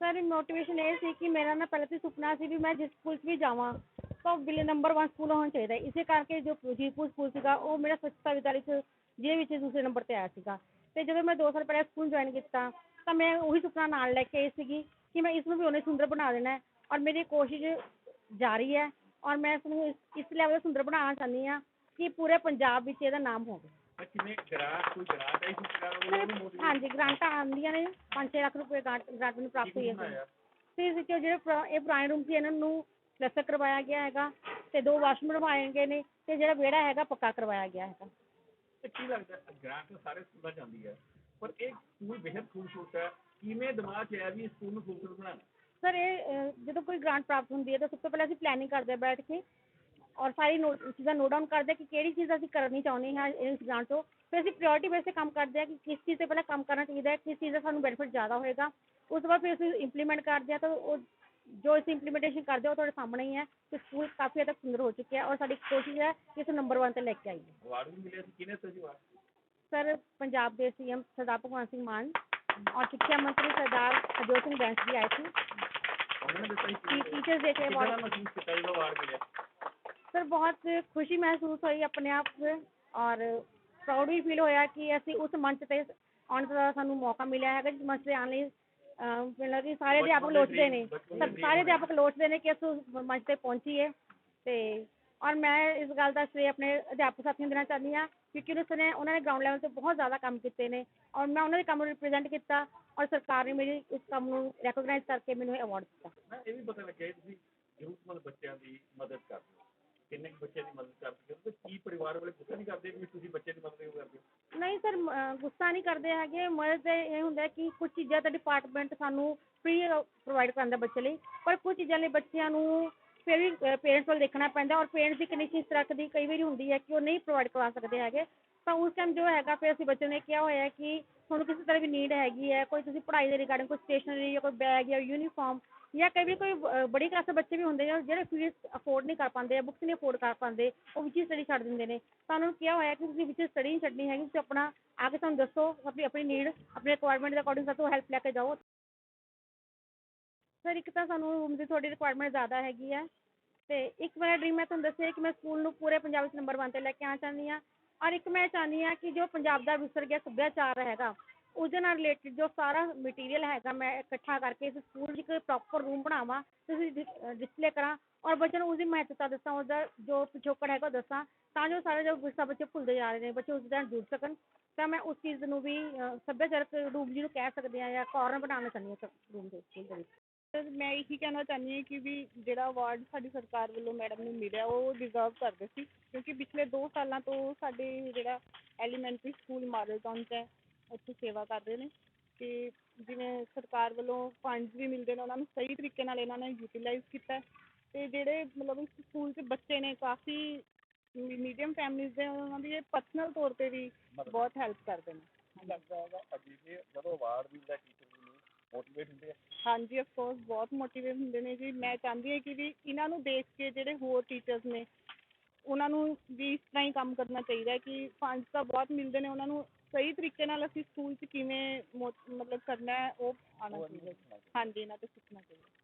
Sir motivation ਇਹ ਸੀ ਕਿ ਮੇਰਾ ਨਾ ਪਹਿਲਾਂ ਤੋਂ ਸੁਪਨਾ ਸੀ ਵੀ ਮੈਂ ਜਿਸ ਸਕੂਲ 'ਚ ਵੀ ਜਾਵਾਂ, ਤਾਂ ਉਹ ਨੰਬਰ 1 ਸਕੂਲ ਹੋਣਾ ਚਾਹੀਦਾ ਇਸੇ ਕਰਕੇ ਜੋ ਜੀਪੂ ਸਕੂਲ ਸੀਗਾ, ਉਹ ਮੇਰਾ ਸਵੱਛਤਾ ਵਿਦਿਆਲਿਆ 'ਚ ਜਿਹਦੇ ਵਿੱਚ ਦੂਸਰੇ ਨੰਬਰ 'ਤੇ ਆਇਆ ਸੀਗਾ। ਅਤੇ ਜਦੋਂ ਮੈਂ ਦੋ ਸਾਲ ਪਹਿਲਾਂ ਸਕੂਲ ਜੁਆਇਨ ਕੀਤਾ, ਤਾਂ ਮੈਂ ਉਹੀ ਸੁਪਨਾ ਨਾਲ ਲੈ ਕੇ ਆਈ ਸੀਗੀ ਕਿ ਮੈਂ ਇਸ ਨੂੰ ਵੀ ਉਹਨੇ ਸੁੰਦਰ ਬਣਾ ਦੇਣਾ ਔਰ ਮੇਰੀ ਕੋਸ਼ਿਸ਼ ਜਾਰੀ ਹੈ ਔਰ ਮੈਂ ਇਸਨੂੰ ਇਸ ਇਸ ਲੈਵਲ 'ਤੇ ਸੁੰਦਰ ਬਣਾਉਣਾ ਚਾਹੁੰਦੀ ਹਾਂ ਕਿ ਪੂਰੇ ਪੰਜਾਬ ਵਿੱਚ ਇਹਦਾ ਨਾਮ ਹੋਵੇ। ਤਾਂ ਕਿਵੇਂ ਗ੍ਰਾਂਟ ਕੋਈ ਗ੍ਰਾਂਟ ਆਈ ਸੀ ਸਰਕਾਰ ਵੱਲੋਂ ਉਹਨੂੰ motivate ਹਾਂਜੀ ਗ੍ਰਾਂਟਾਂ ਆਉਂਦੀਆਂ ਨੇ ਪੰਜ ਛੇ ਲੱਖ ਰੁਪਏ ਗ੍ਰਾਂਟ ਗ੍ਰਾਂਟ ਮੈਨੂੰ ਪ੍ਰਾਪਤ ਹੋਈ ਹੈ ਬਣਾਇਆ? ਤੇ ਇਸ ਵਿੱਚ ਜਿਹੜੇ ਪੁਰਾ- ਇਹ ਪੁਰਾਣੇ ਰੂਮ ਸੀ ਇਹਨਾਂ ਨੂੰ ਪਲਸਤਰ ਕਰਵਾਇਆ ਗਿਆ ਹੈਗਾ ਤੇ ਦੋ ਵਾਸ਼ਰੂਮ ਬਣਵਾਏ ਗਏ ਨੇ ਤੇ ਜਿਹੜਾ ਵਿਹੜਾ ਹੈਗਾ ਪੱਕਾ ਕਰਵਾਇਆ ਗਿਆ ਹੈਗਾ। ਤੇ ਕੀ ਲੱਗਦਾ ਗ੍ਰਾਂਟ ਤਾਂ ਸਾਰੇ ਸਕੂਲਾਂ 'ਚ ਆਉਂਦੀ ਹੈ ਪਰ ਇਹ ਸਕੂਲ ਬੇਹੱਦ ਖੂਬਸੂਰਤ ਹੈ ਕਿਵੇਂ ਦਿਮਾਗ 'ਚ ਆਇਆ ਵੀ ਇਸ ਸਕੂਲ ਨੂੰ ਖੂਬਸੂਰਤ ਬਣਾਉਣਾ? ਸਰ ਇਹ ਜਦੋਂ ਕੋਈ ਗ੍ਰਾਂਟ ਪ੍ਰਾਪਤ ਹੁੰਦੀ ਹੈ ਤਾਂ ਸਭ ਤੋਂ ਪਹਿਲਾਂ ਅਸੀਂ ਪਲੈਨਿੰਗ ਕਰਦੇ ਹਾਂ ਬੈਠ ਕੇ ਔਰ ਸਾਰੀ ਨੋਟ ਚੀਜ਼ਾਂ ਨੋਟ ਡਾਊਨ ਕਰਦੇ ਹਾਂ ਕਿ ਕਿਹੜੀ ਚੀਜ਼ ਅਸੀਂ ਕਰਨੀ ਚਾਹੁੰਦੇ ਹਾਂ ਇਸ ਗ੍ਰਾਂਟ ਤੋਂ ਫਿਰ ਅਸੀਂ ਪ੍ਰਾਇੋਰਟੀ ਬੇਸ 'ਤੇ ਕੰਮ ਕਰਦੇ ਹਾਂ ਕਿ ਕਿਸ ਚੀਜ਼ 'ਤੇ ਪਹਿਲਾਂ ਕੰਮ ਕਰਨਾ ਚਾਹੀਦਾ ਹੈ ਕਿਸ ਚੀਜ਼ ਦਾ ਸਾਨੂੰ ਬੈਨੀਫਿਟ ਜ਼ਿਆਦਾ ਹੋਏਗਾ ਉਸ ਤੋਂ ਬਾਅਦ ਫਿਰ ਅਸੀਂ ਇੰਪਲੀਮੈਂਟ ਕਰਦੇ ਹਾਂ ਤਾਂ ਉਹ ਜੋ ਅਸੀਂ ਇੰਪਲੀਮੈਂਟੇਸ਼ਨ ਕਰਦੇ ਹਾਂ ਉਹ ਤੁਹਾਡੇ ਸਾਹਮਣੇ ਹੀ ਹੈ ਕਿ ਸਕੂਲ ਕਾਫੀ ਹੱਦ ਤੱਕ ਸੁੰਦਰ ਹੋ ਚੁੱਕਿਆ ਹੈ ਔਰ ਸਾਡੀ ਕੋਸ਼ਿਸ਼ ਹੈ ਕਿ ਇਸ ਨੂੰ ਨੰਬਰ 1 ਤੇ ਲੈ ਕੇ ਆਈਏ ਅਵਾਰਡ ਵੀ ਮਿਲਿਆ ਸੀ ਕਿਹਨੇ ਦਿੱਤਾ ਸੀ ਅਵਾਰਡ ਸਰ ਪੰਜਾਬ ਦੇ ਸੀਐਮ ਸਰਦਾਰ ਭਗਵੰਤ ਸਿੰਘ ਮਾਨ ਔਰ ਸਿੱਖਿਆ ਮੰਤਰੀ ਸਰਦਾਰ ਹਰਜੋਤ ਸਿੰਘ ਬੈਂਸ ਜੀ ਆਏ ਸੀ ਉਹਨਾਂ ਨੇ ਦਿੱਤਾ ਸੀ ਸਰ ਬਹੁਤ ਖੁਸ਼ੀ ਮਹਿਸੂਸ ਹੋਈ ਆਪਣੇ ਆਪ 'ਚ ਔਰ ਪ੍ਰਾਊਡ ਵੀ ਫੀਲ ਹੋਇਆ ਕਿ ਅਸੀਂ ਉਸ ਮੰਚ ਤੇ ਆਉਣ ਦਾ ਸਾਨੂੰ ਮੌਕਾ ਮਿਲਿਆ ਹੈਗਾ ਜਿਸ ਮੰਚ ਤੇ ਆਉਣ ਲਈ ਲੱਗਦਾ ਕਿ ਸਾਰੇ ਅਧਿਆਪਕ ਲੋਚਦੇ ਨੇ। ਸਾਰੇ ਅਧਿਆਪਕ ਲੋਚਦੇ ਨੇ ਕਿ ਅਸੀਂ ਉਸ ਮੰਚ ਤੇ ਪਹੁੰਚੀਏ। ਤੇ ਔਰ ਮੈਂ ਇਸ ਗੱਲ ਦਾ ਸ਼੍ਰੇ ਆਪਣੇ ਅਧਿਆਪਕ ਸਾਥੀਆਂ ਨੂੰ ਦੇਣਾ ਚਾਹੁੰਦੀ ਹਾਂ ਕਿਉਂਕਿ ਉਸ ਨੇ ਉਹਨਾਂ ਨੇ ਗਰਾਊਂਡ ਲੈਵਲ ਤੇ ਬਹੁਤ ਜ਼ਿਆਦਾ ਕੰਮ ਕੀਤੇ ਨੇ ਔਰ ਮੈਂ ਉਹਨਾਂ ਦੇ ਕੰਮ ਨੂੰ ਰਿਪਰੈਜ਼ੈਂਟ ਕੀਤਾ ਔਰ ਸਰਕਾਰ ਨੇ ਮੇਰੀ ਇਸ ਕੰਮ ਨੂੰ ਰੈਕੋਗਨਾਈਜ਼ ਕਰਕੇ ਮੈਨੂੰ ਇਹ ਅਵਾਰਡ ਦਿੱਤਾ। ਕਿੰਨੇ ਕੁ ਬੱਚਿਆਂ ਦੀ ਮਦਦ ਕਰਦੇ ਹੋ? ਕੀ ਪਰਿਵਾਰ ਵਾਲੇ ਗੁੱਸਾ ਨਹੀਂ ਕਰਦੇ ਵੀ ਤੁਸੀਂ ਬੱਚੇ ਦੀ ਮਦਦ ਕਿਉਂ ਕਰਦੇ ਹੋ? ਨਹੀਂ ਸਰ ਗੁੱਸਾ ਨਹੀਂ ਕਰਦੇ ਹੈਗੇ। ਮਦਦ ਇਹ ਹੁੰਦਾ ਕਿ ਕੁਝ ਚੀਜ਼ਾਂ ਤਾਂ ਡਿਪਾਰਟਮੈਂਟ ਸਾਨੂੰ ਫ੍ਰੀ ਪ੍ਰੋਵਾਈਡ ਕਰਾਉਂਦਾ ਬੱਚੇ ਲਈ, ਪਰ ਕੁਝ ਚੀਜ਼ਾਂ ਲਈ ਬੱਚਿਆਂ ਨੂੰ ਫਿਰ ਵੀ ਪੇਰੈਂਟਸ ਵੱਲ ਦੇਖਣਾ ਪੈਂਦਾ ਔਰ ਪੇਰੈਂਟਸ ਦੀ ਕੰਡੀਸ਼ਨ ਇਸ ਤਰ੍ਹਾਂ ਦੀ ਕਈ ਵਾਰੀ ਹੁੰਦੀ ਹੈ ਕਿ ਉਹ ਨਹੀਂ ਪ੍ਰੋਵਾਈਡ ਕਰਵਾ ਸਕਦੇ ਹੈਗੇ। ਤਾਂ ਉਸ ਟਾਈਮ ਜੋ ਹੈਗਾ, ਫਿਰ ਅਸੀਂ ਬੱਚੇ ਨੇ ਕਿਹਾ ਹੋਇਆ ਕਿ ਤੁਹਾਨੂੰ ਕਿਸੇ ਤਰ੍ਹਾਂ ਦੀ ਨੀਡ ਹੈਗੀ ਹੈ, ਕੋਈ ਤੁਸੀਂ ਪੜ੍ਹਾਈ ਦੇ ਰਿਗਾਰਡਿੰਗ ਕੋਈ ਸਟੇਸ਼ਨਰੀ ਜਾਂ ਕੋਈ ਬੈਗ ਜਾਂ ਯੂਨੀਫਾਰਮ ਜਾਂ ਕਈ ਵਾਰੀ ਕੋਈ ਬੜੀ ਕਲਾਸ ਦੇ ਬੱਚੇ ਵੀ ਹੁੰਦੇ ਆ, ਜਿਹੜੇ ਫੀਸ ਅਫੋਰਡ ਨਹੀਂ ਕਰ ਪਾਉਂਦੇ ਬੁੱਕਸ ਨਹੀਂ ਅਫੋਰਡ ਕਰ ਪਾਉਂਦੇ, ਉਹ ਵਿੱਚ ਹੀ ਸਟੱਡੀ ਛੱਡ ਦਿੰਦੇ ਨੇ। ਤਾਂ ਉਹਨਾਂ ਨੂੰ ਕਿਹਾ ਹੋਇਆ ਕਿ ਤੁਸੀਂ ਵਿੱਚ ਸਟੱਡੀ ਨਹੀਂ ਛੱਡਣੀ ਹੈਗੀ, ਤੁਸੀਂ ਆਪਣਾ, ਆ ਕੇ ਸਾਨੂੰ ਦੱਸੋ, ਆਪਣੀ ਆਪਣੀ ਨੀਡ ਆਪਣੀ ਰਿਕੁਆਇਰਮੈਂਟ ਦੇ ਅਕੋਰਡਿੰਗ ਸਾਤੋਂ ਹੈਲਪ ਲੈ ਕੇ ਜਾਓ। ਸਰ, ਇੱਕ ਤਾਂ ਸਾਨੂੰ ਰੂਮ ਦੀ ਤੁਹਾਡੀ ਰਿਕੁਆਇਰਮੈਂਟ ਜ਼ਿਆਦਾ ਹੈਗੀ ਹੈ ਅਤੇ ਇੱਕ ਮੇਰਾ ਡਰੀਮ ਮੈਂ ਤੁਹਾਨੂੰ ਦੱਸਿਆ ਕਿ ਮੈਂ ਸਕੂਲ ਨੂੰ ਪੂਰੇ ਪੰਜਾਬ ਵਿੱਚ ਨੰਬਰ ਵਨ ਤੇ ਲੈ ਕੇ ਆਉਣਾ ਚਾਹੁੰਦੀ ਹਾਂ। ਔਰ ਇੱਕ ਮੈਂ ਚਾਹੁੰਦੀ ਹਾਂ ਕਿ ਜੋ ਪੰਜਾਬ ਦਾ ਵਿਸਰ ਗਿਆ ਸੱਭਿਆਚਾਰ ਹੈਗਾ ਉਹਦੇ ਨਾਲ ਰਿਲੇਟਡ ਜੋ ਸਾਰਾ ਮਟੀਰੀਅਲ ਹੈਗਾ ਮੈਂ ਇਕੱਠਾ ਕਰਕੇ ਇਸ ਸਕੂਲ 'ਚ ਇੱਕ ਪ੍ਰੋਪਰ ਰੂਮ ਬਣਾਵਾਂ ਤੇ ਉਸ ਡਿਸਪਲੇ ਕਰਾਂ ਔਰ ਬੱਚਿਆਂ ਨੂੰ ਉਸਦੀ ਮਹੱਤਤਾ ਦੱਸਾਂ ਉਹਦਾ ਜੋ ਪਿਛੋਕੜ ਹੈਗਾ ਉਹ ਦੱਸਾਂ ਤਾਂ ਜੋ ਸਾਰੇ ਜੋ ਵਿਰਸਾ ਬੱਚੇ ਭੁੱਲਦੇ ਜਾ ਰਹੇ ਨੇ ਬੱਚੇ ਉਸ ਨਾਲ ਜੁੜ ਸਕਣ ਤਾਂ ਮੈਂ ਉਸ ਚੀਜ਼ ਨੂੰ ਵੀ ਅਹ, ਸੱਭਿਆਚਾਰਕ ਰੂਪ ਜਿਹਨੂੰ ਕਹਿ ਸਕਦੇ ਹਾਂ ਜਾਂ ਕਾਰਨਰ ਬਣਾਉਣਾ ਚਾਹੁੰਦੀ ਹਾਂ ਰੂਮ ਦੇ ਸਕੂਲ ਦੇ ਵਿੱਚ। ਸਰ ਮੈਂ ਇਹੀ ਕਹਿਣਾ ਚਾਹੁੰਦੀ ਹਾਂ ਕਿ ਵੀ ਜਿਹੜਾ ਅਵਾਰਡ ਸਾਡੀ ਸਰਕਾਰ ਵੱਲੋਂ ਮੈਡਮ ਨੂੰ ਮਿਲਿਆ ਉਹ ਡਿਜ਼ਰਵ ਕਰਦੇ ਸੀ ਕਿਉਂਕਿ ਪਿਛਲੇ 2 ਸਾਲਾਂ ਤੋਂ ਸਾਡੇ ਜਿਹੜਾ ਐਲੀਮੈਂਟਰੀ ਸਕੂਲ ਮਾਡਲ ਟਾਊਨ 'ਚ ਹੈ ਉੱਥੇ ਸੇਵਾ ਕਰ ਰਹੇ ਨੇ ਤੇ ਜਿਵੇਂ ਸਰਕਾਰ ਵੱਲੋਂ ਫੰਡਸ ਵੀ ਮਿਲਦੇ ਨੇ ਉਹਨਾਂ ਨੂੰ ਸਹੀ ਤਰੀਕੇ ਨਾਲ ਇਹਨਾਂ ਨੇ ਯੂਟਿਲਾਈਜ਼ ਕੀਤਾ ਹੈ ਤੇ ਜਿਹੜੇ ਮਤਲਬ ਇਸ ਸਕੂਲ 'ਚ ਬੱਚੇ ਨੇ ਕਾਫੀ ਮੀਡੀਅਮ ਫੈਮਿਲੀਜ਼ ਦੇ ਉਹਨਾਂ ਦੀ ਇਹ ਪਰਸਨਲ ਤੌਰ ਤੇ ਵੀ ਬਹੁਤ ਹੈਲਪ ਕਰਦੇ ਨੇ। ਹਾਂਜੀ ਆਫ ਕੋਰਸ ਬਹੁਤ ਮੋਟੀਵੇਟ ਹੁੰਦੇ ਨੇ ਜੀ। ਮੈਂ ਚਾਹੁੰਦੀ ਹਾਂ ਕਿ ਵੀ ਇਹਨਾਂ ਨੂੰ ਦੇਖ ਕੇ ਜਿਹੜੇ ਹੋਰ ਟੀਚਰਸ ਨੇ ਉਹਨਾਂ ਨੂੰ ਵੀ ਇਸ ਤਰ੍ਹਾਂ ਹੀ ਕੰਮ ਕਰਨਾ ਚਾਹੀਦਾ ਕਿ ਫੰਡਸ ਤਾਂ ਬਹੁਤ ਮਿਲਦੇ ਨੇ ਉਹਨਾਂ ਨੂੰ ਸਹੀ ਤਰੀਕੇ ਨਾਲ ਅਸੀਂ ਸਕੂਲ 'ਚ ਕਿਵੇਂ ਮੋ- ਮਤਲਬ ਕਰਨਾ ਹੈ ਉਹ ਆਉਣਾ ਚਾਹੀਦਾ। ਹਾਂਜੀ ਇਹਨਾਂ ਤੋਂ ਸਿੱਖਣਾ ਚਾਹੀਦਾ।